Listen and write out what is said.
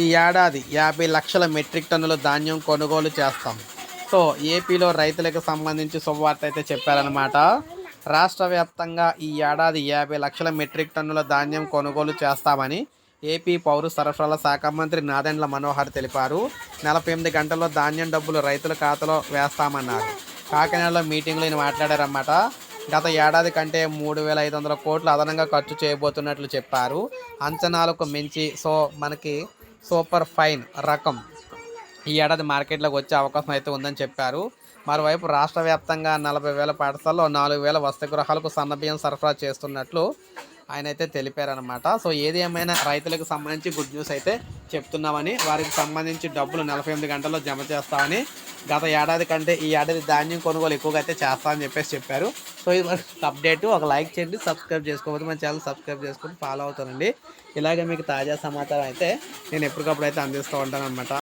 ఈ ఏడాది యాభై లక్షల మెట్రిక్ టన్నుల ధాన్యం కొనుగోలు చేస్తాం. సో ఏపీలో రైతులకు సంబంధించి శుభవార్త అయితే చెప్పారనమాట రాష్ట్ర వ్యాప్తంగా ఈ ఏడాది యాభై లక్షల మెట్రిక్ టన్నుల ధాన్యం కొనుగోలు చేస్తామని ఏపీ పౌర సరఫరాల శాఖ మంత్రి నాదెండ్ల మనోహర్ తెలిపారు. నలభై ఎనిమిది గంటల్లో ధాన్యం డబ్బులు రైతుల ఖాతాలో వేస్తామన్నారు. కాకినాడలో మీటింగ్లో ఈయన మాట్లాడారన్నమాట. గత ఏడాది కంటే మూడు వేల ఐదు వందల కోట్లు అదనంగా ఖర్చు చేయబోతున్నట్లు చెప్పారు. అంచనాలకు మించి సో మనకి సూపర్ ఫైన్ రకం. ఈ ఏడాది మార్కెట్లోకి వచ్చే అవకాశం అయితే ఉందని చెప్పారు. మరోవైపు రాష్ట్ర వ్యాప్తంగా నలభై వేల పాఠశాలలో నాలుగు వేల వసతి గృహాలకు సన్నబియ్యం సరఫరా చేస్తున్నట్లు ఆయన అయితే తెలిపారనమాట సో ఏది ఏమైనా రైతులకు సంబంధించి గుడ్ న్యూస్ అయితే చెప్తున్నామని వారికి సంబంధించి డబ్బులు నలభై ఎనిమిది గంటల్లో జమ చేస్తామని గత ఏడాది కంటే ఈ ఏడాది ధాన్యం కొనుగోలు ఎక్కువగా అయితే చేస్తామని చెప్పేసి చెప్పారు. సో ఇది మనకి అప్డేట్ ఒక లైక్ చేయండి సబ్స్క్రైబ్ చేసుకోవద్దు మన ఛానల్ సబ్స్క్రైబ్ చేసుకొని ఫాలో అవుతానండి. ఇలాగే మీకు తాజా సమాచారం అయితే నేను ఎప్పటికప్పుడు అయితే అందిస్తూ ఉంటాను అనమాట